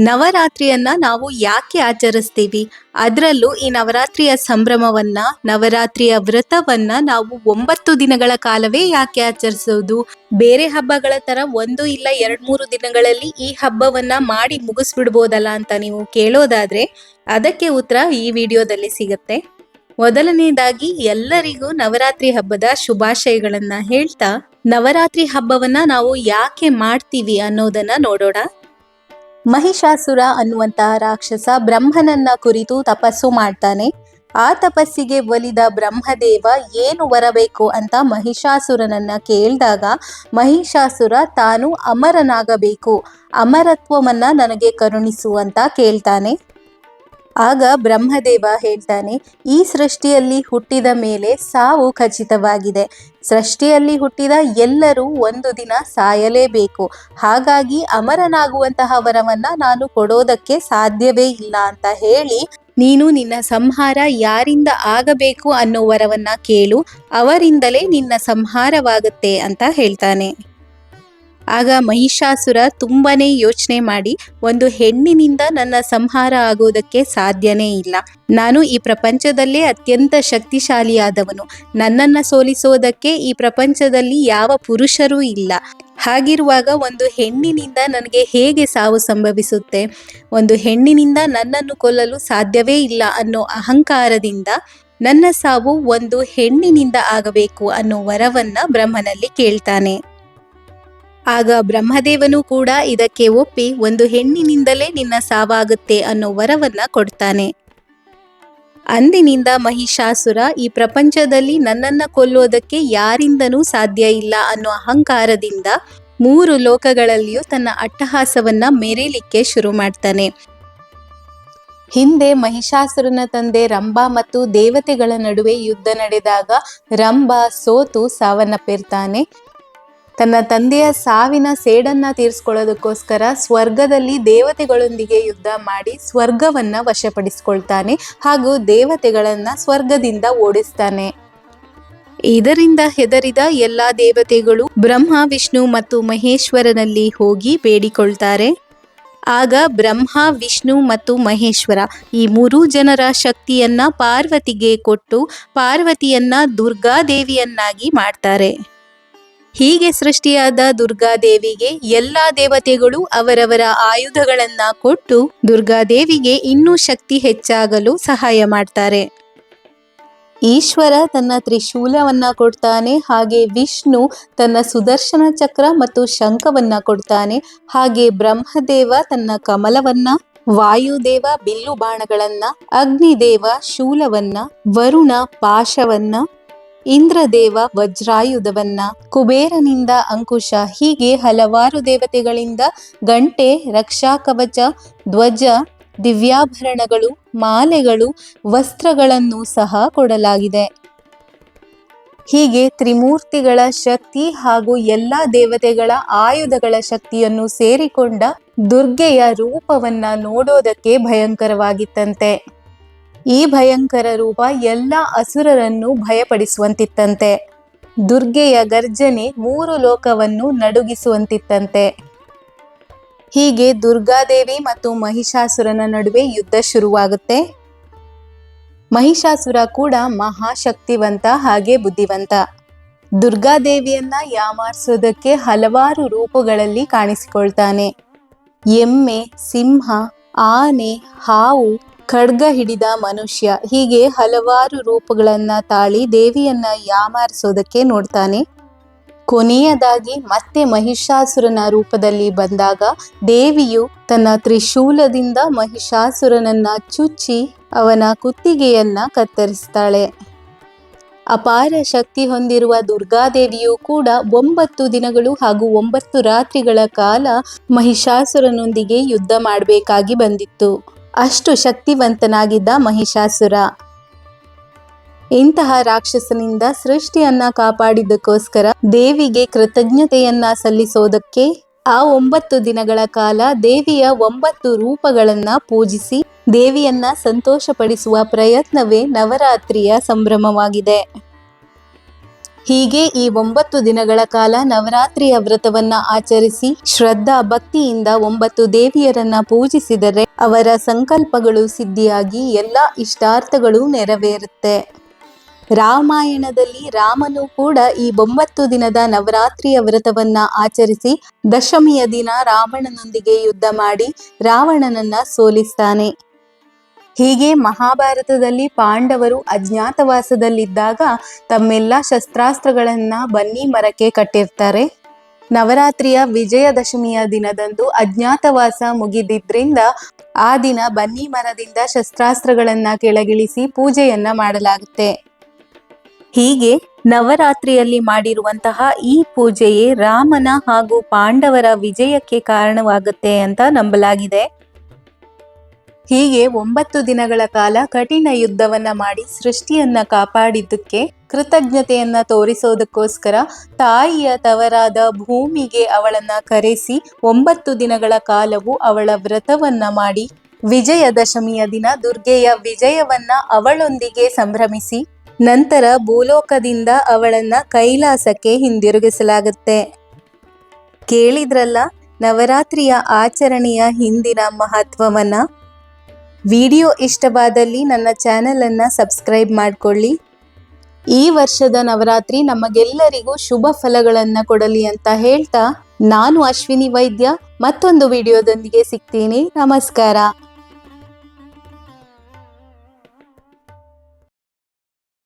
ನವರಾತ್ರಿಯನ್ನ ನಾವು ಯಾಕೆ ಆಚರಿಸ್ತೀವಿ? ಅದರಲ್ಲೂ ಈ ನವರಾತ್ರಿಯ ಸಂಭ್ರಮವನ್ನ, ನವರಾತ್ರಿಯ ವ್ರತವನ್ನ ನಾವು ಒಂಬತ್ತು ದಿನಗಳ ಕಾಲವೇ ಯಾಕೆ ಆಚರಿಸೋದು? ಬೇರೆ ಹಬ್ಬಗಳ ತರ ಒಂದು ಇಲ್ಲ ಎರಡ್ ಮೂರು ದಿನಗಳಲ್ಲಿ ಈ ಹಬ್ಬವನ್ನ ಮಾಡಿ ಮುಗಿಸ್ಬಿಡ್ಬೋದಲ್ಲ ಅಂತ ನೀವು ಕೇಳೋದಾದ್ರೆ ಅದಕ್ಕೆ ಉತ್ತರ ಈ ವಿಡಿಯೋದಲ್ಲಿ ಸಿಗುತ್ತೆ. ಮೊದಲನೇದಾಗಿ ಎಲ್ಲರಿಗೂ ನವರಾತ್ರಿ ಹಬ್ಬದ ಶುಭಾಶಯಗಳನ್ನ ಹೇಳ್ತಾ, ನವರಾತ್ರಿ ಹಬ್ಬವನ್ನ ನಾವು ಯಾಕೆ ಮಾಡ್ತೀವಿ ಅನ್ನೋದನ್ನ ನೋಡೋಣ. ಮಹಿಷಾಸುರ ಅನ್ನುವಂತಹ ರಾಕ್ಷಸ ಬ್ರಹ್ಮನನ್ನ ಕುರಿತು ತಪಸ್ಸು ಮಾಡ್ತಾನೆ. ಆ ತಪಸ್ಸಿಗೆ ಒಲಿದ ಬ್ರಹ್ಮದೇವ ಏನು ಬರಬೇಕು ಅಂತ ಮಹಿಷಾಸುರನನ್ನ ಕೇಳಿದಾಗ, ಮಹಿಷಾಸುರ ತಾನು ಅಮರನಾಗಬೇಕು, ಅಮರತ್ವವನ್ನ ನನಗೆ ಕರುಣಿಸು ಅಂತ ಕೇಳ್ತಾನೆ. ಆಗ ಬ್ರಹ್ಮದೇವ ಹೇಳ್ತಾನೆ, ಈ ಸೃಷ್ಟಿಯಲ್ಲಿ ಹುಟ್ಟಿದ ಮೇಲೆ ಸಾವು ಖಚಿತವಾಗಿದೆ. ಸೃಷ್ಟಿಯಲ್ಲಿ ಹುಟ್ಟಿದ ಎಲ್ಲರೂ ಒಂದು ದಿನ ಸಾಯಲೇಬೇಕು. ಹಾಗಾಗಿ ಅಮರನಾಗುವಂತಹ ವರವನ್ನ ನಾನು ಕೊಡೋದಕ್ಕೆ ಸಾಧ್ಯವೇ ಇಲ್ಲ ಅಂತ ಹೇಳಿ, ನೀನು ನಿನ್ನ ಸಂಹಾರ ಯಾರಿಂದ ಆಗಬೇಕು ಅನ್ನೋ ವರವನ್ನ ಕೇಳು, ಅವರಿಂದಲೇ ನಿನ್ನ ಸಂಹಾರವಾಗುತ್ತೆ ಅಂತ ಹೇಳ್ತಾನೆ. ಆಗ ಮಹಿಷಾಸುರ ತುಂಬಾನೇ ಯೋಚನೆ ಮಾಡಿ, ಒಂದು ಹೆಣ್ಣಿನಿಂದ ನನ್ನ ಸಂಹಾರ ಆಗೋದಕ್ಕೆ ಸಾಧ್ಯನೇ ಇಲ್ಲ. ನಾನು ಈ ಪ್ರಪಂಚದಲ್ಲೇ ಅತ್ಯಂತ ಶಕ್ತಿಶಾಲಿಯಾದವನು. ನನ್ನನ್ನ ಸೋಲಿಸೋದಕ್ಕೆ ಈ ಪ್ರಪಂಚದಲ್ಲಿ ಯಾವ ಪುರುಷರೂ ಇಲ್ಲ. ಹಾಗಿರುವಾಗ ಒಂದು ಹೆಣ್ಣಿನಿಂದ ನನಗೆ ಹೇಗೆ ಸಾವು ಸಂಭವಿಸುತ್ತೆ? ಒಂದು ಹೆಣ್ಣಿನಿಂದ ನನ್ನನ್ನು ಕೊಲ್ಲಲು ಸಾಧ್ಯವೇ ಇಲ್ಲ ಅನ್ನೋ ಅಹಂಕಾರದಿಂದ ನನ್ನ ಸಾವು ಒಂದು ಹೆಣ್ಣಿನಿಂದ ಆಗಬೇಕು ಅನ್ನೋ ವರವನ್ನ ಬ್ರಹ್ಮನಲ್ಲಿ ಕೇಳ್ತಾನೆ. ಆಗ ಬ್ರಹ್ಮದೇವನು ಕೂಡ ಇದಕ್ಕೆ ಒಪ್ಪಿ ಒಂದು ಹೆಣ್ಣಿನಿಂದಲೇ ನಿನ್ನ ಸಾವಾಗುತ್ತೆ ಅನ್ನೋ ವರವನ್ನ ಕೊಡ್ತಾನೆ. ಅಂದಿನಿಂದ ಮಹಿಷಾಸುರ ಈ ಪ್ರಪಂಚದಲ್ಲಿ ನನ್ನನ್ನ ಕೊಲ್ಲೋದಕ್ಕೆ ಯಾರಿಂದನೂ ಸಾಧ್ಯ ಇಲ್ಲ ಅನ್ನೋ ಅಹಂಕಾರದಿಂದ ಮೂರು ಲೋಕಗಳಲ್ಲಿಯೂ ತನ್ನ ಅಟ್ಟಹಾಸವನ್ನ ಮೆರೀಲಿಕ್ಕೆ ಶುರು ಮಾಡ್ತಾನೆ. ಹಿಂದೆ ಮಹಿಷಾಸುರನ ತಂದೆ ರಂಭಾ ಮತ್ತು ದೇವತೆಗಳ ನಡುವೆ ಯುದ್ಧ ನಡೆದಾಗ ರಂಭಾ ಸೋತು ಸಾವನ್ನಪ್ಪಿರ್ತಾನೆ. ತನ್ನ ತಂದೆಯ ಸಾವಿನ ಸೇಡನ್ನ ತೀರಿಸ್ಕೊಳ್ಳೋದಕ್ಕೋಸ್ಕರ ಸ್ವರ್ಗದಲ್ಲಿ ದೇವತೆಗಳೊಂದಿಗೆ ಯುದ್ಧ ಮಾಡಿ ಸ್ವರ್ಗವನ್ನ ವಶಪಡಿಸ್ಕೊಳ್ತಾನೆ ಹಾಗೂ ದೇವತೆಗಳನ್ನ ಸ್ವರ್ಗದಿಂದ ಓಡಿಸ್ತಾನೆ. ಇದರಿಂದ ಹೆದರಿದ ಎಲ್ಲಾ ದೇವತೆಗಳು ಬ್ರಹ್ಮ, ವಿಷ್ಣು ಮತ್ತು ಮಹೇಶ್ವರನಲ್ಲಿ ಹೋಗಿ ಬೇಡಿಕೊಳ್ತಾರೆ. ಆಗ ಬ್ರಹ್ಮ, ವಿಷ್ಣು ಮತ್ತು ಮಹೇಶ್ವರ ಈ ಮೂರೂ ಜನರ ಶಕ್ತಿಯನ್ನ ಪಾರ್ವತಿಗೆ ಕೊಟ್ಟು ಪಾರ್ವತಿಯನ್ನ ದುರ್ಗಾದೇವಿಯನ್ನಾಗಿ ಮಾಡ್ತಾರೆ. ಹೀಗೆ ಸೃಷ್ಟಿಯಾದ ದುರ್ಗಾದೇವಿಗೆ ಎಲ್ಲಾ ದೇವತೆಗಳು ಅವರವರ ಆಯುಧಗಳನ್ನ ಕೊಟ್ಟು ದುರ್ಗಾದೇವಿಗೆ ಇನ್ನೂ ಶಕ್ತಿ ಹೆಚ್ಚಾಗಲು ಸಹಾಯ ಮಾಡ್ತಾರೆ. ಈಶ್ವರ ತನ್ನ ತ್ರಿಶೂಲವನ್ನ ಕೊಡ್ತಾನೆ, ಹಾಗೆ ವಿಷ್ಣು ತನ್ನ ಸುದರ್ಶನ ಚಕ್ರ ಮತ್ತು ಶಂಖವನ್ನ ಕೊಡ್ತಾನೆ, ಹಾಗೆ ಬ್ರಹ್ಮದೇವ ತನ್ನ ಕಮಲವನ್ನ, ವಾಯುದೇವ ಬಿಲ್ಲು ಬಾಣಗಳನ್ನ, ಅಗ್ನಿದೇವ ಶೂಲವನ್ನ, ವರುಣ ಪಾಶವನ್ನ ಇಂದ್ರದೇವ ವಜ್ರಾಯುಧವನ್ನ ಕುಬೇರನಿಂದ ಅಂಕುಶ, ಹೀಗೆ ಹಲವಾರು ದೇವತೆಗಳಿಂದ ಗಂಟೆ, ರಕ್ಷಾ ಕವಚ, ಧ್ವಜ, ದಿವ್ಯಾಭರಣಗಳು, ಮಾಲೆಗಳು, ವಸ್ತ್ರಗಳನ್ನು ಸಹ ಕೊಡಲಾಗಿದೆ. ಹೀಗೆ ತ್ರಿಮೂರ್ತಿಗಳ ಶಕ್ತಿ ಹಾಗೂ ಎಲ್ಲ ದೇವತೆಗಳ ಆಯುಧಗಳ ಶಕ್ತಿಯನ್ನು ಸೇರಿಕೊಂಡ ದುರ್ಗೆಯ ರೂಪವನ್ನ ನೋಡೋದಕ್ಕೆ ಭಯಂಕರವಾಗಿತ್ತಂತೆ. ಈ ಭಯಂಕರ ರೂಪ ಎಲ್ಲ ಅಸುರರನ್ನು ಭಯಪಡಿಸುವಂತಿತ್ತಂತೆ. ದುರ್ಗೆಯ ಗರ್ಜನೆ ಮೂರು ಲೋಕವನ್ನು ನಡುಗಿಸುವಂತಿತ್ತಂತೆ. ಹೀಗೆ ದುರ್ಗಾದೇವಿ ಮತ್ತು ಮಹಿಷಾಸುರನ ನಡುವೆ ಯುದ್ಧ ಶುರುವಾಗುತ್ತೆ. ಮಹಿಷಾಸುರ ಕೂಡ ಮಹಾಶಕ್ತಿವಂತ ಹಾಗೆ ಬುದ್ಧಿವಂತ. ದುರ್ಗಾದೇವಿಯನ್ನ ಯಾಮಾರಿಸೋದಕ್ಕೆ ಹಲವಾರು ರೂಪಗಳಲ್ಲಿ ಕಾಣಿಸಿಕೊಳ್ತಾನೆ. ಎಮ್ಮೆ, ಸಿಂಹ, ಆನೆ, ಹಾವು ಖಡ್ಗ ಹಿಡಿದ ಮನುಷ್ಯ ಹೀಗೆ ಹಲವಾರು ರೂಪಗಳನ್ನ ತಾಳಿ ದೇವಿಯನ್ನ ಯಾಮಾರಿಸೋದಕ್ಕೆ ನೋಡ್ತಾನೆ. ಕೊನೆಯದಾಗಿ ಮತ್ತೆ ಮಹಿಷಾಸುರನ ರೂಪದಲ್ಲಿ ಬಂದಾಗ ದೇವಿಯು ತನ್ನ ತ್ರಿಶೂಲದಿಂದ ಮಹಿಷಾಸುರನನ್ನ ಚುಚ್ಚಿ ಅವನ ಕುತ್ತಿಗೆಯನ್ನ ಕತ್ತರಿಸ್ತಾಳೆ. ಅಪಾರ ಶಕ್ತಿ ಹೊಂದಿರುವ ದುರ್ಗಾದೇವಿಯು ಕೂಡ ಒಂಬತ್ತು ದಿನಗಳು ಹಾಗೂ ಒಂಬತ್ತು ರಾತ್ರಿಗಳ ಕಾಲ ಮಹಿಷಾಸುರನೊಂದಿಗೆ ಯುದ್ಧ ಮಾಡಬೇಕಾಗಿ ಬಂದಿತ್ತು. ಅಷ್ಟು ಶಕ್ತಿವಂತನಾಗಿದ್ದ ಮಹಿಷಾಸುರ. ಇಂತಹ ರಾಕ್ಷಸನಿಂದ ಸೃಷ್ಟಿಯನ್ನ ಕಾಪಾಡಿದ್ದಕ್ಕೋಸ್ಕರ ದೇವಿಗೆ ಕೃತಜ್ಞತೆಯನ್ನ ಸಲ್ಲಿಸೋದಕ್ಕೆ ಆ ಒಂಬತ್ತು ದಿನಗಳ ಕಾಲ ದೇವಿಯ ಒಂಬತ್ತು ರೂಪಗಳನ್ನ ಪೂಜಿಸಿ ದೇವಿಯನ್ನ ಸಂತೋಷಪಡಿಸುವ ಪ್ರಯತ್ನವೇ ನವರಾತ್ರಿಯ ಸಂಭ್ರಮವಾಗಿದೆ. ಹೀಗೆ ಈ ಒಂಬತ್ತು ದಿನಗಳ ಕಾಲ ನವರಾತ್ರಿಯ ವ್ರತವನ್ನ ಆಚರಿಸಿ ಶ್ರದ್ಧಾ ಭಕ್ತಿಯಿಂದ ಒಂಬತ್ತು ದೇವಿಯರನ್ನ ಪೂಜಿಸಿದರೆ ಅವರ ಸಂಕಲ್ಪಗಳು ಸಿದ್ಧಿಯಾಗಿ ಎಲ್ಲ ಇಷ್ಟಾರ್ಥಗಳು ನೆರವೇರುತ್ತೆ. ರಾಮಾಯಣದಲ್ಲಿ ರಾಮನು ಕೂಡ ಈ ಒಂಬತ್ತು ದಿನದ ನವರಾತ್ರಿಯ ವ್ರತವನ್ನ ಆಚರಿಸಿ ದಶಮಿಯ ದಿನ ರಾವಣನೊಂದಿಗೆ ಯುದ್ಧ ಮಾಡಿ ರಾವಣನನ್ನ ಸೋಲಿಸ್ತಾನೆ. ಹೀಗೆ ಮಹಾಭಾರತದಲ್ಲಿ ಪಾಂಡವರು ಅಜ್ಞಾತವಾಸದಲ್ಲಿದ್ದಾಗ ತಮ್ಮೆಲ್ಲ ಶಸ್ತ್ರಾಸ್ತ್ರಗಳನ್ನ ಬನ್ನಿ ಮರಕ್ಕೆ ಕಟ್ಟಿರ್ತಾರೆ. ನವರಾತ್ರಿಯ ವಿಜಯದಶಮಿಯ ದಿನದಂದು ಅಜ್ಞಾತವಾಸ ಮುಗಿದಿದ್ರಿಂದ ಆ ದಿನ ಬನ್ನಿ ಮರದಿಂದ ಶಸ್ತ್ರಾಸ್ತ್ರಗಳನ್ನ ಕೆಳಗಿಳಿಸಿ ಪೂಜೆಯನ್ನ ಮಾಡಲಾಗುತ್ತೆ. ಹೀಗೆ ನವರಾತ್ರಿಯಲ್ಲಿ ಮಾಡಿರುವಂತಹ ಈ ಪೂಜೆಯೇ ರಾಮನ ಹಾಗೂ ಪಾಂಡವರ ವಿಜಯಕ್ಕೆ ಕಾರಣವಾಗುತ್ತೆ ಅಂತ ನಂಬಲಾಗಿದೆ. ಹೀಗೆ ಒಂಬತ್ತು ದಿನಗಳ ಕಾಲ ಕಠಿಣ ಯುದ್ಧವನ್ನ ಮಾಡಿ ಸೃಷ್ಟಿಯನ್ನ ಕಾಪಾಡಿದ್ದಕ್ಕೆ ಕೃತಜ್ಞತೆಯನ್ನ ತೋರಿಸೋದಕ್ಕೋಸ್ಕರ ತಾಯಿಯ ತವರಾದ ಭೂಮಿಗೆ ಅವಳನ್ನ ಕರೆಸಿ ಒಂಬತ್ತು ದಿನಗಳ ಕಾಲವು ಅವಳ ವ್ರತವನ್ನ ಮಾಡಿ ವಿಜಯದಶಮಿಯ ದಿನ ದುರ್ಗೆಯ ವಿಜಯವನ್ನ ಅವಳೊಂದಿಗೆ ಸಂಭ್ರಮಿಸಿ ನಂತರ ಭೂಲೋಕದಿಂದ ಅವಳನ್ನ ಕೈಲಾಸಕ್ಕೆ ಹಿಂದಿರುಗಿಸಲಾಗುತ್ತೆ. ಕೇಳಿದ್ರಲ್ಲ, ನವರಾತ್ರಿಯ ಆಚರಣೆಯ ಹಿಂದಿನ ಮಹತ್ವವನ್ನ? ವಿಡಿಯೋ ಇಷ್ಟವಾದಲ್ಲಿ ನನ್ನ ಚಾನೆಲನ್ನು ಸಬ್ಸ್ಕ್ರೈಬ್ ಮಾಡಿಕೊಳ್ಳಿ. ಈ ವರ್ಷದ ನವರಾತ್ರಿ ನಮಗೆಲ್ಲರಿಗೂ ಶುಭ ಫಲಗಳನ್ನು ಕೊಡಲಿ ಅಂತ ಹೇಳ್ತಾ ನಾನು ಅಶ್ವಿನಿ ವೈದ್ಯ. ಮತ್ತೊಂದು ವಿಡಿಯೋದೊಂದಿಗೆ ಸಿಗ್ತೀನಿ. ನಮಸ್ಕಾರ.